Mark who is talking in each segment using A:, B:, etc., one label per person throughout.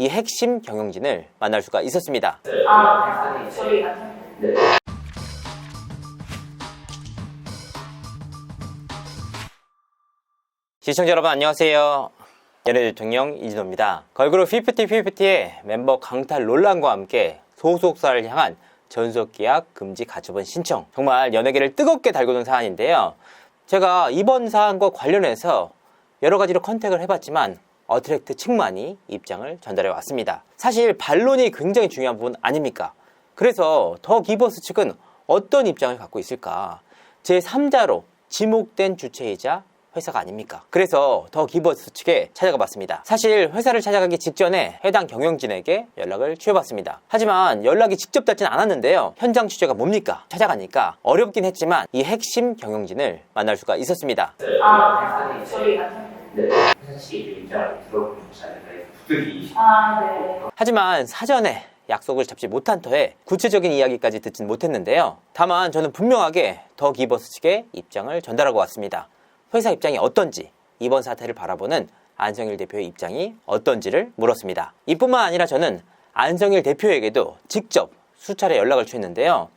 A: 이 핵심 경영진을 만날 수가 있었습니다.
B: 아, 네. 저희
C: 네.
A: 시청자 여러분 안녕하세요. 연예 대통령 이진호입니다. 걸그룹 50-50의 멤버 강탈 논란과 함께 소속사를 향한 전속계약 금지 가처분 신청. 정말 연예계를 뜨겁게 달구는 사안인데요. 제가 이번 사안과 관련해서 여러 가지로 컨택을 해봤지만 어트랙트 측만이 입장을 전달해 왔습니다. 사실 반론이 굉장히 중요한 부분 아닙니까? 그래서 더 기버스 측은 어떤 입장을 갖고 있을까? 제3자로 지목된 주체이자 회사가 아닙니까? 그래서 더 기버스 측에 찾아가 봤습니다. 사실 회사를 찾아가기 직전에 해당 경영진에게 연락을 취해봤습니다. 하지만 연락이 직접 닿진 않았는데요. 현장 취재가 뭡니까? 찾아가니까 어렵긴 했지만 이 핵심 경영진을 만날 수가 있었습니다.
B: 아, 네. 저희
C: 네. 회사 씨 입장을 들어보면 좋지 않을까 해서 부득이
B: 아, 네.
A: 하지만 사전에 약속을 잡지 못한 터에 구체적인 이야기까지 듣진 못했는데요. 다만 저는 분명하게 더 기버스 측의 입장을 전달하고 왔습니다. 회사 입장이 어떤지, 이번 사태를 바라보는 안성일 대표의 입장이 어떤지를 물었습니다. 이뿐만 아니라 저는 안성일 대표에게도 직접 수차례 연락을 취했는데요.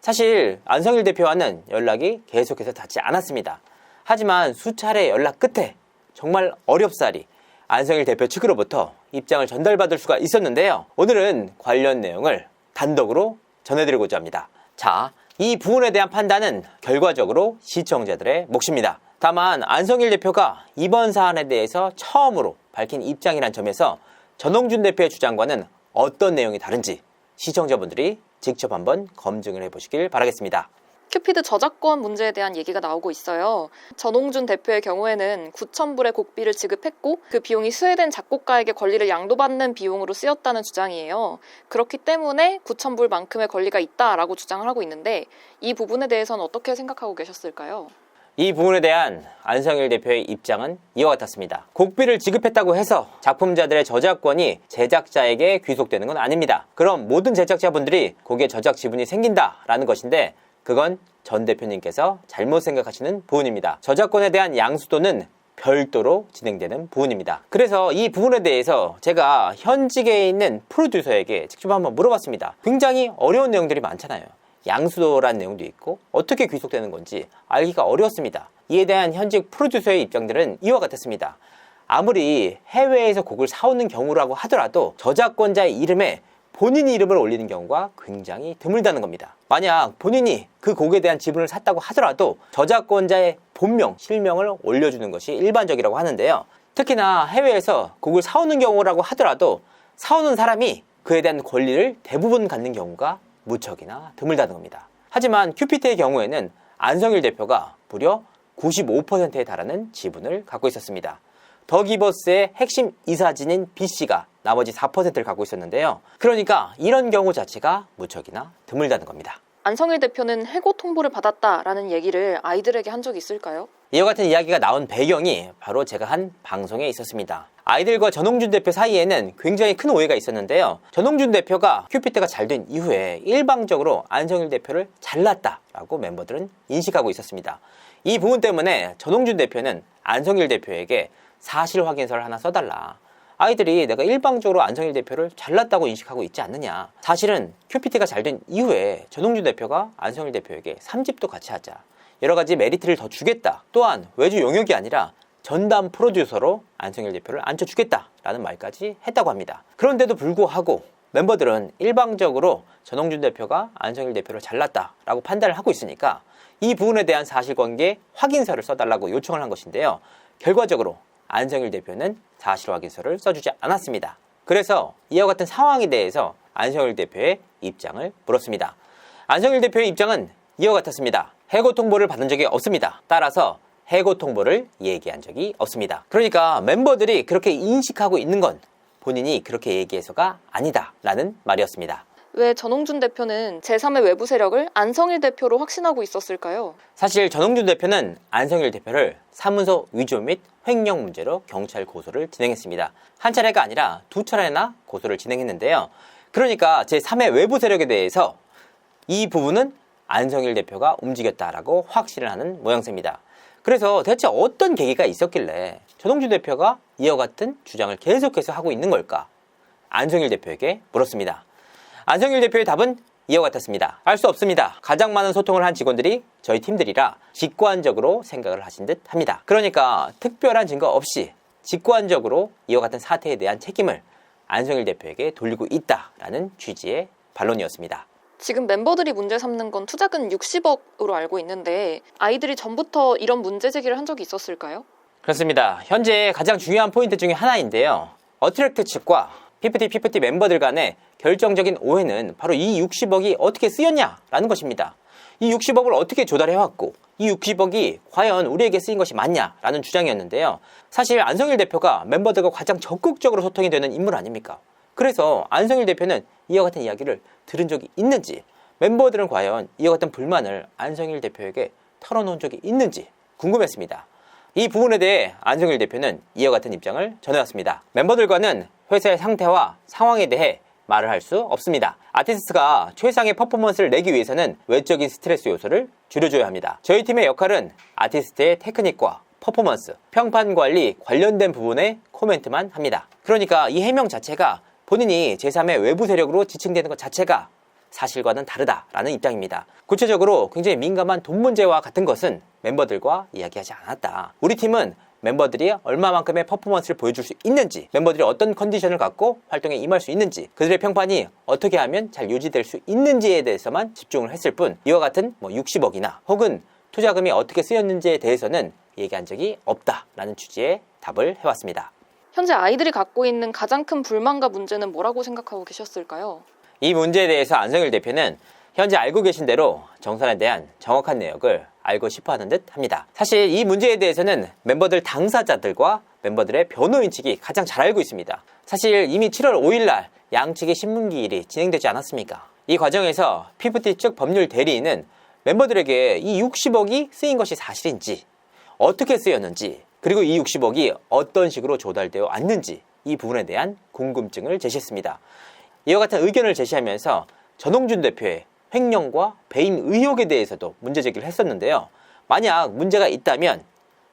A: 사실 안성일 대표와는 연락이 계속해서 닿지 않았습니다. 하지만 수차례 연락 끝에 정말 어렵사리 안성일 대표 측으로부터 입장을 전달받을 수가 있었는데요. 오늘은 관련 내용을 단독으로 전해드리고자 합니다. 자, 이 부분에 대한 판단은 결과적으로 시청자들의 몫입니다. 다만 안성일 대표가 이번 사안에 대해서 처음으로 밝힌 입장이란 점에서 전홍준 대표의 주장과는 어떤 내용이 다른지 시청자분들이 직접 한번 검증을 해보시길 바라겠습니다.
D: 큐피드 저작권 문제에 대한 얘기가 나오고 있어요. 전홍준 대표의 경우에는 9,000불의 곡비를 지급했고 그 비용이 스웨덴 작곡가에게 권리를 양도받는 비용으로 쓰였다는 주장이에요. 그렇기 때문에 9,000불만큼의 권리가 있다라고 주장을 하고 있는데 이 부분에 대해서는 어떻게 생각하고 계셨을까요?
A: 이 부분에 대한 안성일 대표의 입장은 이와 같았습니다. 곡비를 지급했다고 해서 작품자들의 저작권이 제작자에게 귀속되는 건 아닙니다. 그럼 모든 제작자분들이 곡의 저작 지분이 생긴다라는 것인데 그건 전 대표님께서 잘못 생각하시는 부분입니다. 저작권에 대한 양수도는 별도로 진행되는 부분입니다. 그래서 이 부분에 대해서 제가 현직에 있는 프로듀서에게 직접 한번 물어봤습니다. 굉장히 어려운 내용들이 많잖아요. 양수도란 내용도 있고 어떻게 귀속되는 건지 알기가 어려웠습니다. 이에 대한 현직 프로듀서의 입장들은 이와 같았습니다. 아무리 해외에서 곡을 사오는 경우라고 하더라도 저작권자의 이름에 본인 이름을 올리는 경우가 굉장히 드물다는 겁니다. 만약 본인이 그 곡에 대한 지분을 샀다고 하더라도 저작권자의 본명, 실명을 올려주는 것이 일반적이라고 하는데요. 특히나 해외에서 곡을 사오는 경우라고 하더라도 사오는 사람이 그에 대한 권리를 대부분 갖는 경우가 무척이나 드물다는 겁니다. 하지만 큐피트의 경우에는 안성일 대표가 무려 95%에 달하는 지분을 갖고 있었습니다. 더 기버스의 핵심 이사진인 B씨가 나머지 4%를 갖고 있었는데요. 그러니까 이런 경우 자체가 무척이나 드물다는 겁니다.
D: 안성일 대표는 해고 통보를 받았다라는 얘기를 아이들에게 한 적이 있을까요?
A: 이와 같은 이야기가 나온 배경이 바로 제가 한 방송에 있었습니다. 아이들과 전홍준 대표 사이에는 굉장히 큰 오해가 있었는데요. 전홍준 대표가 큐피트가 잘 된 이후에 일방적으로 안성일 대표를 잘랐다라고 멤버들은 인식하고 있었습니다. 이 부분 때문에 전홍준 대표는 안성일 대표에게 사실 확인서를 하나 써달라. 아이들이 내가 일방적으로 안성일 대표를 잘났다고 인식하고 있지 않느냐. 사실은 큐피트가 잘 된 이후에 전홍준 대표가 안성일 대표에게 3집도 같이 하자. 여러 가지 메리트를 더 주겠다. 또한 외주 용역이 아니라 전담 프로듀서로 안성일 대표를 앉혀주겠다라는 말까지 했다고 합니다. 그런데도 불구하고 멤버들은 일방적으로 전홍준 대표가 안성일 대표를 잘랐다라고 판단을 하고 있으니까 이 부분에 대한 사실관계 확인서를 써달라고 요청을 한 것인데요. 결과적으로 안성일 대표는 사실 확인서를 써주지 않았습니다. 그래서 이와 같은 상황에 대해서 안성일 대표의 입장을 물었습니다. 안성일 대표의 입장은 이와 같았습니다. 해고 통보를 받은 적이 없습니다. 따라서 해고 통보를 얘기한 적이 없습니다. 그러니까 멤버들이 그렇게 인식하고 있는 건 본인이 그렇게 얘기해서가 아니다 라는 말이었습니다.
D: 왜 전홍준 대표는 제3의 외부 세력을 안성일 대표로 확신하고 있었을까요?
A: 사실 전홍준 대표는 안성일 대표를 사문서 위조 및 횡령 문제로 경찰 고소를 진행했습니다. 한 차례가 아니라 두 차례나 고소를 진행했는데요. 그러니까 제3의 외부 세력에 대해서 이 부분은 안성일 대표가 움직였다라고 확신을 하는 모양새입니다. 그래서 대체 어떤 계기가 있었길래 전홍준 대표가 이와 같은 주장을 계속해서 하고 있는 걸까? 안성일 대표에게 물었습니다. 안성일 대표의 답은 이와 같았습니다. 알 수 없습니다. 가장 많은 소통을 한 직원들이 저희 팀들이라 직관적으로 생각을 하신 듯 합니다. 그러니까 특별한 증거 없이 직관적으로 이와 같은 사태에 대한 책임을 안성일 대표에게 돌리고 있다라는 취지의 반론이었습니다.
D: 지금 멤버들이 문제 삼는 건 투자금 60억으로 알고 있는데 아이들이 전부터 이런 문제 제기를 한 적이 있었을까요?
A: 그렇습니다. 현재 가장 중요한 포인트 중에 하나인데요. 어트랙트 측과 피프티 피프티 멤버들 간의 결정적인 오해는 바로 이 60억이 어떻게 쓰였냐라는 것입니다. 이 60억을 어떻게 조달해왔고 이 60억이 과연 우리에게 쓰인 것이 맞냐라는 주장이었는데요. 사실 안성일 대표가 멤버들과 가장 적극적으로 소통이 되는 인물 아닙니까? 그래서 안성일 대표는 이와 같은 이야기를 들은 적이 있는지 멤버들은 과연 이와 같은 불만을 안성일 대표에게 털어놓은 적이 있는지 궁금했습니다. 이 부분에 대해 안성일 대표는 이와 같은 입장을 전해왔습니다. 멤버들과는 회사의 상태와 상황에 대해 말을 할 수 없습니다. 아티스트가 최상의 퍼포먼스를 내기 위해서는 외적인 스트레스 요소를 줄여줘야 합니다. 저희 팀의 역할은 아티스트의 테크닉과 퍼포먼스, 평판 관리 관련된 부분에 코멘트만 합니다. 그러니까 이 해명 자체가 본인이 제3의 외부 세력으로 지칭되는 것 자체가 사실과는 다르다라는 입장입니다. 구체적으로 굉장히 민감한 돈 문제와 같은 것은 멤버들과 이야기하지 않았다. 우리 팀은 멤버들이 얼마만큼의 퍼포먼스를 보여줄 수 있는지, 멤버들이 어떤 컨디션을 갖고 활동에 임할 수 있는지, 그들의 평판이 어떻게 하면 잘 유지될 수 있는지에 대해서만 집중을 했을 뿐, 이와 같은 뭐 60억이나 혹은 투자금이 어떻게 쓰였는지에 대해서는 얘기한 적이 없다라는 취지의 답을 해왔습니다.
D: 현재 아이들이 갖고 있는 가장 큰 불만과 문제는 뭐라고 생각하고 계셨을까요?
A: 이 문제에 대해서 안성일 대표는 현재 알고 계신 대로 정산에 대한 정확한 내역을 알고 싶어 하는 듯 합니다. 사실 이 문제에 대해서는 멤버들 당사자들과 멤버들의 변호인 측이 가장 잘 알고 있습니다. 사실 이미 7월 5일 날 양측의 신문기 일이 진행되지 않았습니까? 이 과정에서 피프티 측 법률 대리인은 멤버들에게 이 60억이 쓰인 것이 사실인지 어떻게 쓰였는지 그리고 이 60억이 어떤 식으로 조달되어 왔는지 이 부분에 대한 궁금증을 제시했습니다. 이와 같은 의견을 제시하면서 전홍준 대표의 횡령과 배임 의혹에 대해서도 문제 제기를 했었는데요. 만약 문제가 있다면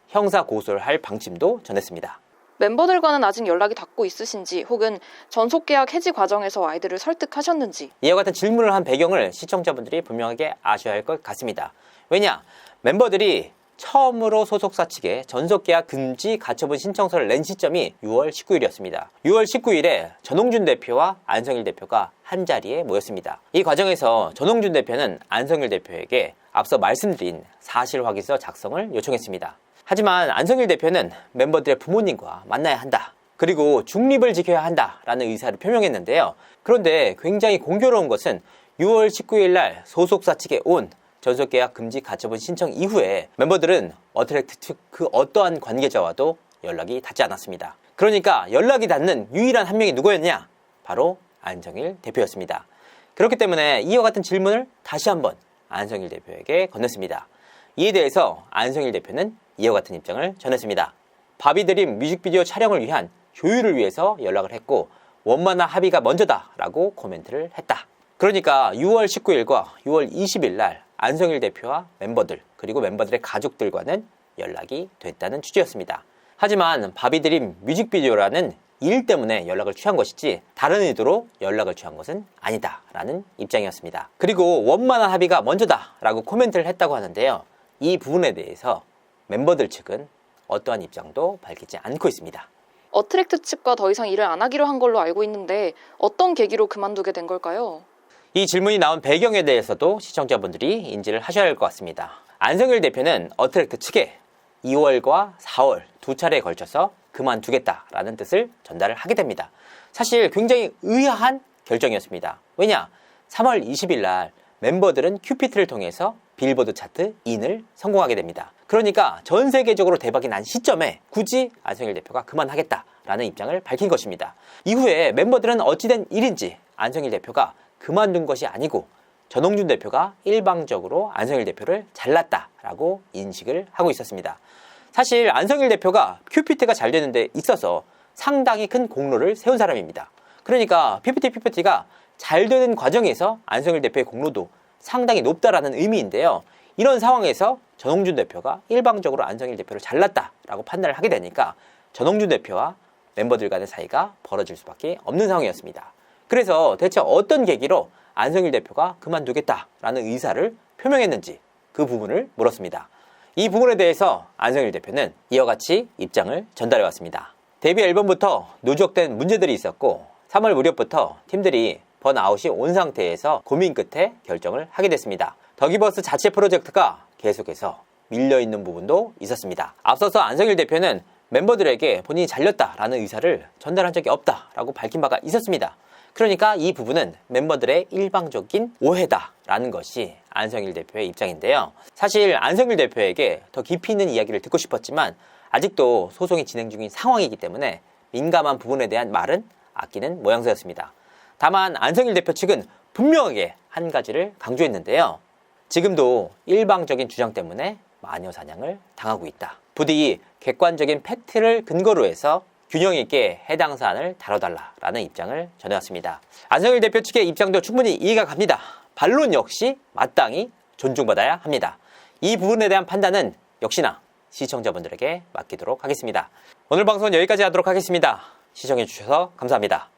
A: 형사 고소를 할 방침도 전했습니다.
D: 멤버들과는 아직 연락이 닿고 있으신지 혹은 전속 계약 해지 과정에서 아이들을 설득하셨는지
A: 이와 같은 질문을 한 배경을 시청자분들이 분명하게 아셔야 할 것 같습니다. 왜냐? 멤버들이 처음으로 소속사 측에 전속계약 금지 가처분 신청서를 낸 시점이 6월 19일이었습니다. 6월 19일에 전홍준 대표와 안성일 대표가 한 자리에 모였습니다. 이 과정에서 전홍준 대표는 안성일 대표에게 앞서 말씀드린 사실 확인서 작성을 요청했습니다. 하지만 안성일 대표는 멤버들의 부모님과 만나야 한다. 그리고 중립을 지켜야 한다라는 의사를 표명했는데요. 그런데 굉장히 공교로운 것은 6월 19일 날 소속사 측에 온 전속 계약 금지 가처분 신청 이후에 멤버들은 어트랙트 측 그 어떠한 관계자와도 연락이 닿지 않았습니다. 그러니까 연락이 닿는 유일한 한 명이 누구였냐? 바로 안성일 대표였습니다. 그렇기 때문에 이와 같은 질문을 다시 한번 안성일 대표에게 건넸습니다. 이에 대해서 안성일 대표는 이와 같은 입장을 전했습니다. 바비드림 뮤직비디오 촬영을 위한 조율을 위해서 연락을 했고 원만한 합의가 먼저다라고 코멘트를 했다. 그러니까 6월 19일과 6월 20일 날 안성일 대표와 멤버들 그리고 멤버들의 가족들과는 연락이 됐다는 취지였습니다. 하지만 바비드림 뮤직비디오라는 일 때문에 연락을 취한 것이지 다른 의도로 연락을 취한 것은 아니다라는 입장이었습니다. 그리고 원만한 합의가 먼저다라고 코멘트를 했다고 하는데요. 이 부분에 대해서 멤버들 측은 어떠한 입장도 밝히지 않고 있습니다.
D: 어트랙트 측과 더 이상 일을 안 하기로 한 걸로 알고 있는데 어떤 계기로 그만두게 된 걸까요?
A: 이 질문이 나온 배경에 대해서도 시청자분들이 인지를 하셔야 할 것 같습니다. 안성일 대표는 어트랙트 측에 2월과 4월 두 차례에 걸쳐서 그만두겠다라는 뜻을 전달을 하게 됩니다. 사실 굉장히 의아한 결정이었습니다. 왜냐? 3월 20일 날 멤버들은 큐피트를 통해서 빌보드 차트 인을 성공하게 됩니다. 그러니까 전 세계적으로 대박이 난 시점에 굳이 안성일 대표가 그만하겠다라는 입장을 밝힌 것입니다. 이후에 멤버들은 어찌된 일인지 안성일 대표가 그만둔 것이 아니고 전홍준 대표가 일방적으로 안성일 대표를 잘랐다라고 인식을 하고 있었습니다. 사실 안성일 대표가 큐피트가 잘 되는 데 있어서 상당히 큰 공로를 세운 사람입니다. 그러니까 PPT PPT가 잘 되는 과정에서 안성일 대표의 공로도 상당히 높다라는 의미인데요. 이런 상황에서 전홍준 대표가 일방적으로 안성일 대표를 잘랐다라고 판단을 하게 되니까 전홍준 대표와 멤버들 간의 사이가 벌어질 수밖에 없는 상황이었습니다. 그래서 대체 어떤 계기로 안성일 대표가 그만두겠다라는 의사를 표명했는지 그 부분을 물었습니다. 이 부분에 대해서 안성일 대표는 이와 같이 입장을 전달해 왔습니다. 데뷔 앨범부터 누적된 문제들이 있었고 3월 무렵부터 팀들이 번아웃이 온 상태에서 고민 끝에 결정을 하게 됐습니다. 더기버스 자체 프로젝트가 계속해서 밀려있는 부분도 있었습니다. 앞서서 안성일 대표는 멤버들에게 본인이 잘렸다라는 의사를 전달한 적이 없다라고 밝힌 바가 있었습니다. 그러니까 이 부분은 멤버들의 일방적인 오해다라는 것이 안성일 대표의 입장인데요. 사실 안성일 대표에게 더 깊이 있는 이야기를 듣고 싶었지만 아직도 소송이 진행 중인 상황이기 때문에 민감한 부분에 대한 말은 아끼는 모양새였습니다. 다만 안성일 대표 측은 분명하게 한 가지를 강조했는데요. 지금도 일방적인 주장 때문에 마녀 사냥을 당하고 있다. 부디 객관적인 팩트를 근거로 해서 균형 있게 해당 사안을 다뤄달라라는 입장을 전해왔습니다. 안성일 대표 측의 입장도 충분히 이해가 갑니다. 반론 역시 마땅히 존중받아야 합니다. 이 부분에 대한 판단은 역시나 시청자분들에게 맡기도록 하겠습니다. 오늘 방송은 여기까지 하도록 하겠습니다. 시청해주셔서 감사합니다.